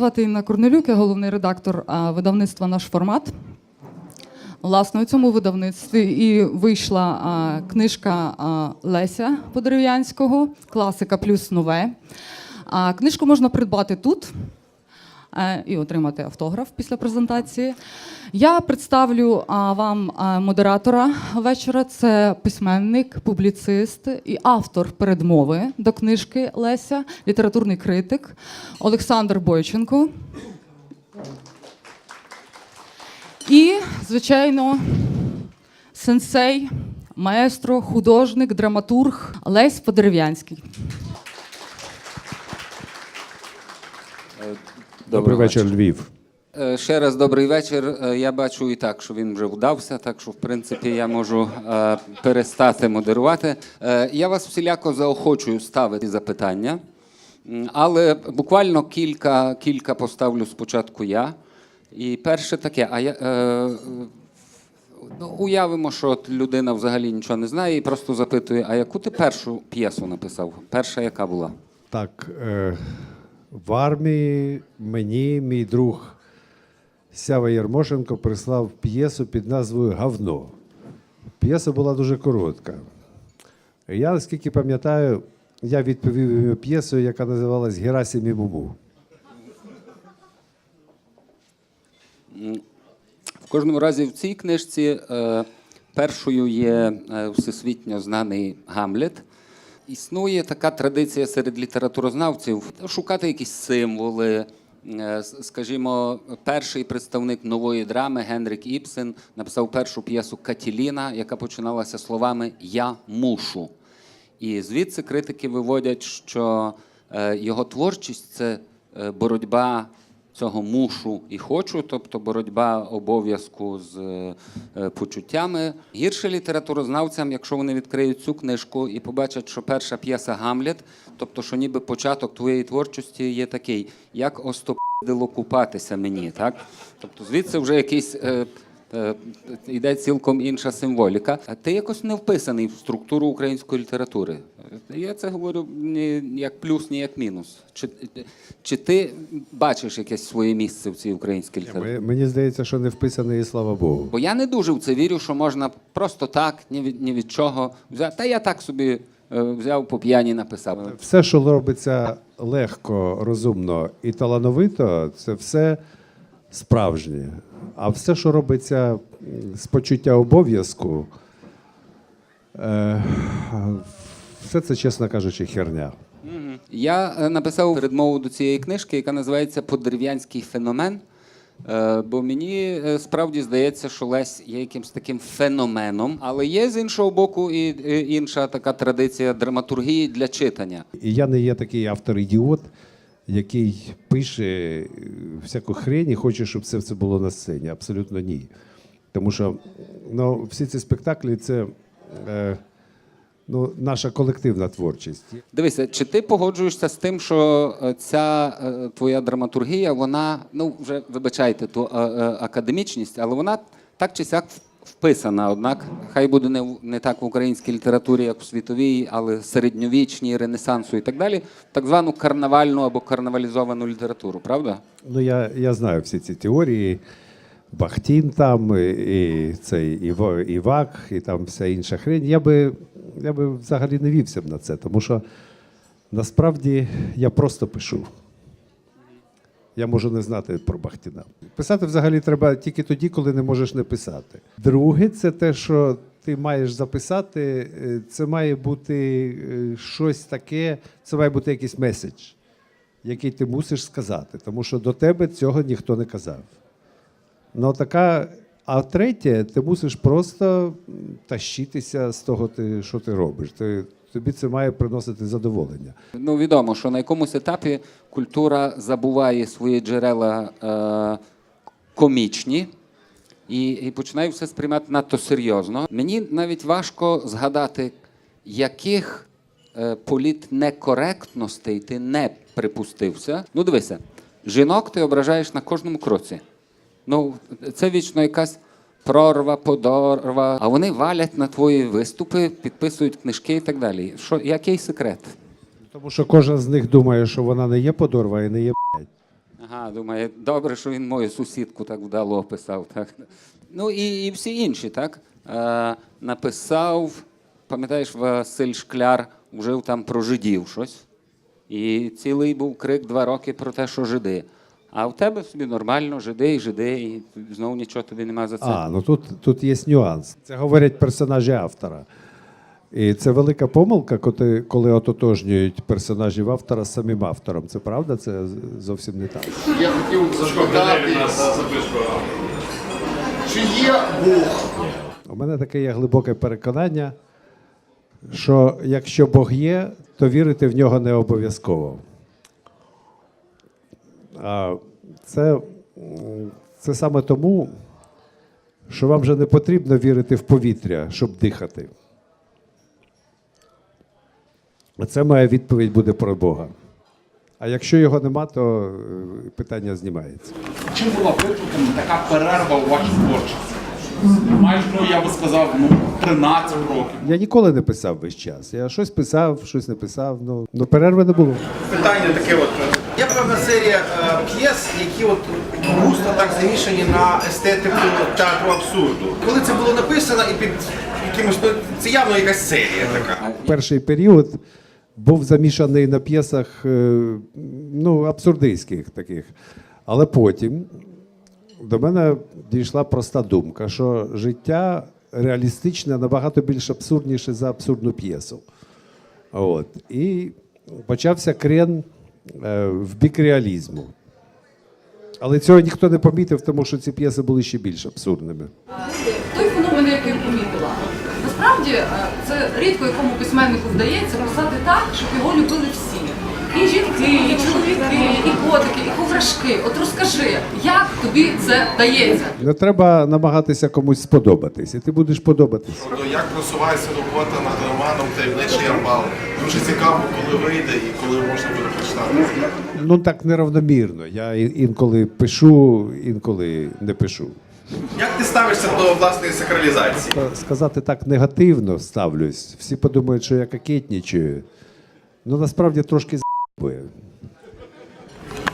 звати Інна Корнелюк, я головний редактор видавництва Наш формат. Власне, у цьому видавництві і вийшла книжка Леся Подерев'янського, класика плюс нове. Книжку можна придбати тут і отримати автограф після презентації. Я представлю вам модератора вечора. Це письменник, публіцист і автор передмови до книжки Леся, літературний критик Олександр Бойченко. І, звичайно, сенсей, маестро, художник, драматург Лесь Подерев'янський. Добрий вечір, Львів. Е, Ще раз добрий вечір. Е, Я бачу і так, що він вже вдався, так що в принципі я можу е, перестати модерувати. Я вас всіляко заохочую ставити запитання, але буквально кілька, кілька поставлю спочатку я. І перше таке, а я. Ну, уявимо, що людина взагалі нічого не знає і просто запитує: а яку ти першу п'єсу написав? Перша яка була? Так, е, в армії мені мій друг Сява Єрмошенко прислав п'єсу під назвою Гавно. П'єса була дуже коротка. Я, наскільки пам'ятаю, я відповів йому п'єсою, яка називалась Герасим і. В кожному разі в цій книжці е, першою є е, всесвітньо знаний Гамлет. Існує така традиція серед літературознавців шукати якісь символи. Е, Скажімо, перший представник нової драми Генрік Іпсен написав першу п'єсу Катіліна, яка починалася словами Я мушу. І звідси критики виводять, що е, його творчість це е, боротьба цього мушу і хочу, тобто боротьба обов'язку з е, е, почуттями. Гірше літературознавцям, якщо вони відкриють цю книжку і побачать, що перша п'єса Гамлет, тобто, що ніби початок твоєї творчості є такий, як остопило купатися мені, так? Тобто звідси вже якийсь. Е, Йде цілком інша символіка. А ти якось не вписаний в структуру української літератури. Я це говорю ні як плюс, ні як мінус. Чи, чи ти бачиш якесь своє місце в цій українській літературі? Мені здається, що не вписаний, і слава Богу. Бо я не дуже в це вірю, що можна просто так, ні від, ні від чого взяти. Та я так собі е, взяв по п'яні написав. Все, що робиться легко, розумно і талановито, це все справжнє. А все, що робиться з почуття обов'язку, е, все це, чесно кажучи, херня. Я е, написав передмову до цієї книжки, яка називається Подерев'янський феномен. Е, Бо мені справді здається, що Лесь є якимось таким феноменом, але є з іншого боку і інша така традиція драматургії для читання. І я не є такий автор-ідіот, який пише е, всяку хрень і хоче, щоб все це було на сцені. Абсолютно ні. Тому що ну, всі ці спектаклі це е, ну, наша колективна творчість. Дивися, чи ти погоджуєшся з тим, що е, ця е, твоя драматургія, вона, ну вже вибачайте ту е, е, академічність, але вона так чи сяк вписана. Однак, хай буде не, не так в українській літературі, як в світовій, але середньовічній, ренесансу і так далі, так звану карнавальну або карнавалізовану літературу, правда? Ну, я, я знаю всі ці теорії. Бахтін там, і цей Іво, Івак, і там вся інша хрень. Я би, я би взагалі не вівся б на це, тому що насправді я просто пишу. Я можу не знати про Бахтіна. Писати взагалі треба тільки тоді, коли не можеш не писати. Друге, це те, що ти маєш записати, е, це має бути е, щось таке, це має бути якийсь меседж, який ти мусиш сказати, тому що до тебе цього ніхто не казав. Ну, така, а третє, ти мусиш просто тащитися з того, що ти робиш. Ти, тобі це має приносити задоволення. Ну, відомо, що на якомусь етапі культура забуває свої джерела е, комічні і, і починає все сприймати надто серйозно. Мені навіть важко згадати, яких е, політнекоректностей ти не припустився. Ну, дивися, жінок ти ображаєш на кожному кроці. Ну, це вічно якась прорва, подорва, а вони валять на твої виступи, підписують книжки і так далі. Що, який секрет? Тому що кожен з них думає, що вона не є подорва і не є блядь. Ага, думає, добре, що він мою сусідку так вдало описав. Так? Ну і, і всі інші, так? Е, написав, пам'ятаєш, Василь Шкляр вжив там про жидів щось. І цілий був крик два роки про те, що жиди. А в тебе собі нормально, жиди і жиди, і знову нічого тобі нема за це. А, ну тут, тут є нюанс. Це говорять персонажі автора. І це велика помилка, коли, коли ототожнюють персонажів автора з самим автором. Це правда? Це зовсім не так. Я хотів запитати, чи є Бог? У мене таке є глибоке переконання, що якщо Бог є, то вірити в нього не обов'язково. А це, це саме тому, що вам вже не потрібно вірити в повітря, щоб дихати. Це моя відповідь буде про Бога. А якщо його нема, то е, питання знімається. Чим була викликана така перерва у вашій творчості? Майже, ну я би сказав, ну 13 років. Я ніколи не писав весь час. Я щось писав, щось не писав. Ну, ну перерви не було. Питання таке от. Є певна серія е, п'єс, які от густо так замішані на естетику театру абсурду. Коли це було написано і під якимось, ну, це явно якась серія така. перший період був замішаний на п'єсах е, ну, абсурдистських таких. Але потім до мене дійшла проста думка, що життя реалістичне набагато більш абсурдніше за абсурдну п'єсу. От. І почався крен в бік реалізму. Але цього ніхто не помітив, тому що ці п'єси були ще більш абсурдними. той феномен, який помітила. Насправді е, це рідко якому письменнику вдається писати так, щоб його любили всі. І жінки, і чоловіки, і і коврашки. От розкажи, як тобі це дається? Не треба намагатися комусь сподобатись, і ти будеш подобатись. Тобто, як просувається робота над романом Таємничий амбал? Дуже цікаво, коли вийде і коли можна буде прочитати. Ну так неравномірно. Я і- інколи пишу, інколи не пишу. Як ти ставишся до власної сакралізації? Та Сказати так негативно ставлюсь. Всі подумають, що я кокетнічую. Ну насправді трошки з**бує.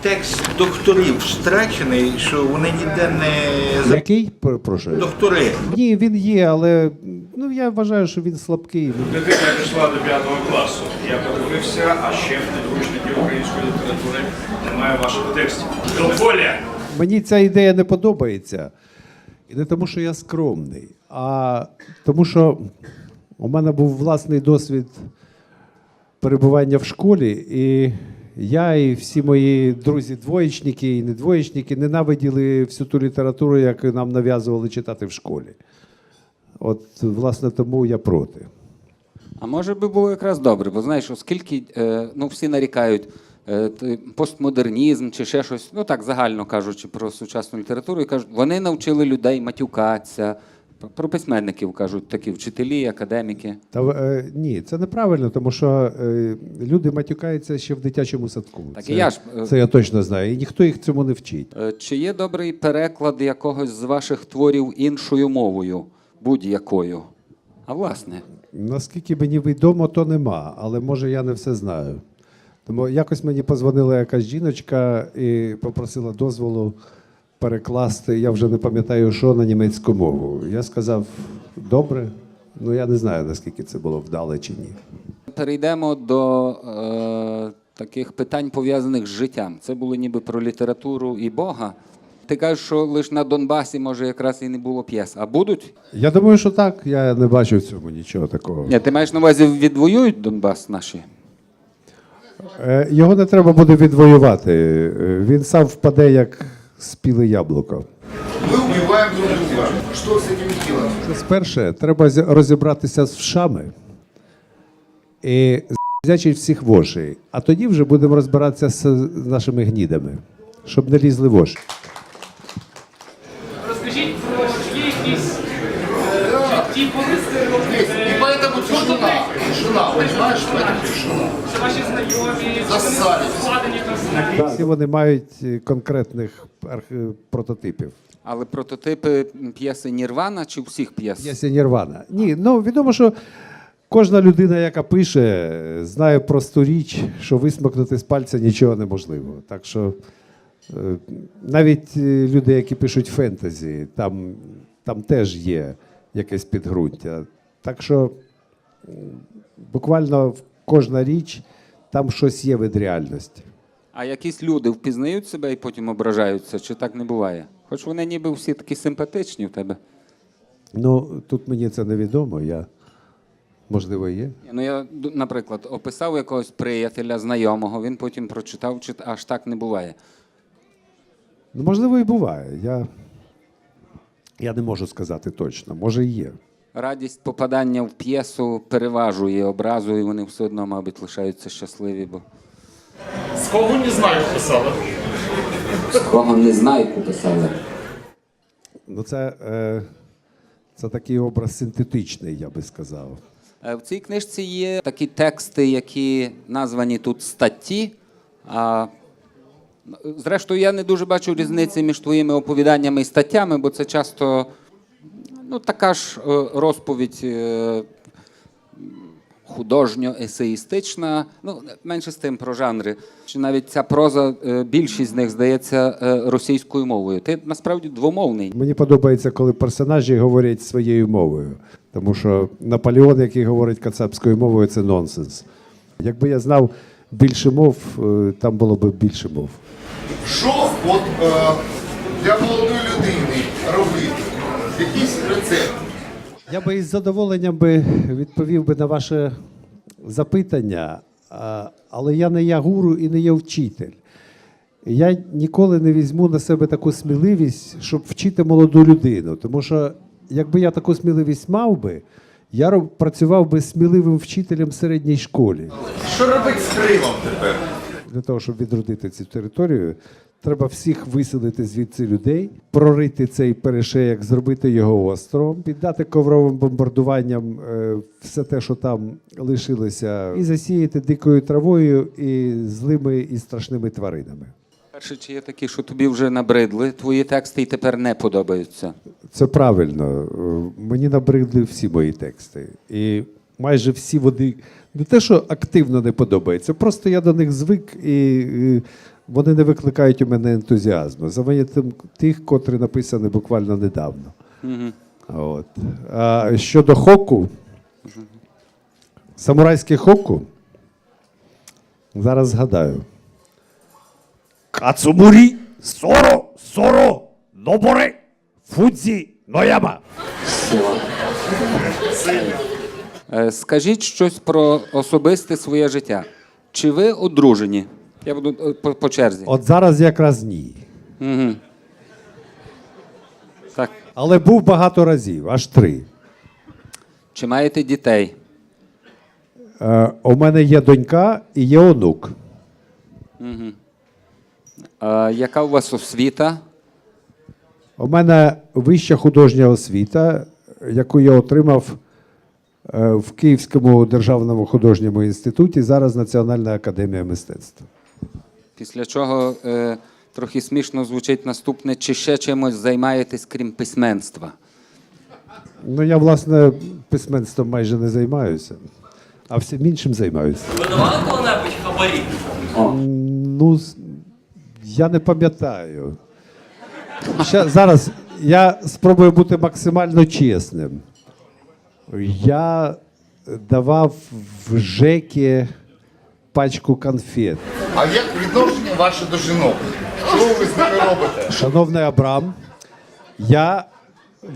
Текст докторів втрачений, що вони ніде не Який? Пр- Прошу. доктори. Ні, він є, але ну я вважаю, що він слабкий. Дитина пішла до п'ятого класу. Я подивився, а ще в підручнику української літератури немає ваших текстів. Дополя! Мені ця ідея не подобається. І не тому, що я скромний, а тому, що у мене був власний досвід перебування в школі, і я і всі мої друзі-двоєчники і недвоєчники ненавиділи всю ту літературу, яку нам нав'язували читати в школі. От, власне, тому я проти. А може би було якраз добре, бо знаєш, оскільки е, ну, всі нарікають е, постмодернізм чи ще щось, ну так загально кажучи про сучасну літературу, і кажуть, вони навчили людей матюкатися. Про письменників кажуть такі вчителі, академіки. Та е, ні, це неправильно, тому що е, люди матюкаються ще в дитячому садку. Так і я ж, е, це я точно знаю. І ніхто їх цьому не вчить. Е, Чи є добрий переклад якогось з ваших творів іншою мовою, будь-якою? А власне, Наскільки мені відомо, то нема, але може я не все знаю. Тому якось мені позвонила якась жіночка і попросила дозволу перекласти, я вже не пам'ятаю, що на німецьку мову. Я сказав, добре, ну я не знаю, наскільки це було вдале чи ні. перейдемо до е, таких питань, пов'язаних з життям. Це було ніби про літературу і Бога. Ти кажеш, що лише на Донбасі може якраз і не було п'єс. А будуть? Я думаю, що так. Я не бачу в цьому нічого такого. Ні, ти маєш на увазі відвоюють Донбас наші? Е, Його не треба буде відвоювати. Е, Він сам впаде, як спіле яблуко. Ми вбиваємо друг друга. Що з цим робити? Сперше, треба розібратися з вшами і зячить всіх вошей. А тоді вже будемо розбиратися з нашими гнідами, щоб не лізли воші. Розкажіть про є якісь е, ті И поэтому тишина. Тишина. Поэтому тишина. Це ваші знайомі, складені там Всі вони мають е, конкретних арх- прототипів. Але прототипи п'єси Нірвана чи всіх п'єс? Є Нірвана. Ні, ну відомо, що кожна людина, яка пише, знає просту річ, що висмокнути з пальця нічого неможливо. Так що Е, Навіть е, люди, які пишуть фентезі, там, там теж є якесь підґрунтя. Так що буквально в- кожна річ там щось є від реальності. А якісь люди впізнають себе і потім ображаються, чи так не буває? Хоч вони ніби всі такі симпатичні в тебе. Ну, тут мені це невідомо. Я, можливо, є. Ну я, наприклад, описав якогось приятеля, знайомого, він потім прочитав, чи аж так не буває. Ну, можливо, і буває. Я, я не можу сказати точно. Може, і є. Радість попадання в п'єсу переважує образу, і вони все одно, мабуть, лишаються щасливі, бо З кого не знаю, писали. з кого не знаю, писали. Ну, це, е, це такий образ синтетичний, я би сказав. Е, В цій книжці є такі тексти, які названі тут статті. А зрештою, я не дуже бачу різниці між твоїми оповіданнями і статтями, бо це часто ну, така ж е, розповідь е, художньо-есеїстична, ну, менше з тим про жанри. Чи навіть ця проза, е, більшість з них здається російською мовою. Ти насправді двомовний. Мені подобається, коли персонажі говорять своєю мовою. Тому що Наполеон, який говорить кацапською мовою, це нонсенс. Якби я знав більше мов, там було б більше мов. Що от е, для молодої людини? Якийсь рецепт? Я би із задоволенням би відповів би на ваше запитання, але я не є гуру і не є вчитель. Я ніколи не візьму на себе таку сміливість, щоб вчити молоду людину. Тому що якби я таку сміливість мав би, я працював би сміливим вчителем в середній школі. Що робить з Кримом тепер? Для того, щоб відродити цю територію, треба всіх виселити звідси людей, прорити цей перешеяк, зробити його островом, піддати ковровим бомбардуванням е, все те, що там лишилося, і засіяти дикою травою і злими і страшними тваринами. Перше, чи є такі, що тобі вже набридли твої тексти і тепер не подобаються? Це правильно. Е, Мені набридли всі мої тексти. І майже всі вони не те, що активно не подобаються, просто я до них звик і е, вони не викликають у мене ентузіазму. За винятком тих, котрі написані буквально недавно. От. А щодо хоку, самурайське хоку, зараз згадаю. Кацумурі, соро, соро, ноборе, фудзі, нояма. Е, Скажіть щось про особисте своє життя. Чи ви одружені? Я буду е, по, по черзі. От зараз якраз ні. Угу. Так. Але був багато разів, аж три. Чи маєте дітей? Е, у мене є донька і є онук. Е, яка у вас освіта? У мене вища художня освіта, яку я отримав е, в Київському державному художньому інституті, зараз Національна академія мистецтв. Після чого е, трохи смішно звучить наступне, чи ще чимось займаєтесь, крім письменства? Ну, я, власне, письменством майже не займаюся, а всім іншим займаюся. Ви давали коли-небудь хабарі? Ну, я не пам'ятаю. Ще, зараз я спробую бути максимально чесним. Я давав в ЖЕКі пачку конфет. А як відношення ваше до жінок? Що ви з ними робите? Шановний Абрам, я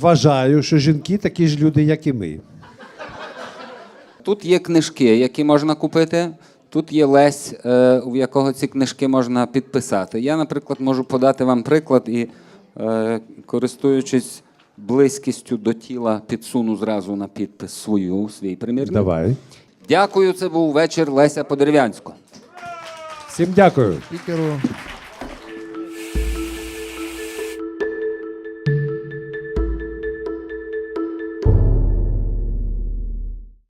вважаю, що жінки такі ж люди, як і ми. Тут є книжки, які можна купити. Тут є Лесь, е, у якого ці книжки можна підписати. Я, наприклад, можу подати вам приклад і, е, користуючись близькістю до тіла, підсуну зразу на підпис свою, свій примірник. Давай. Дякую, це був вечір Леся Подерев'янського. Всім дякую. спікеру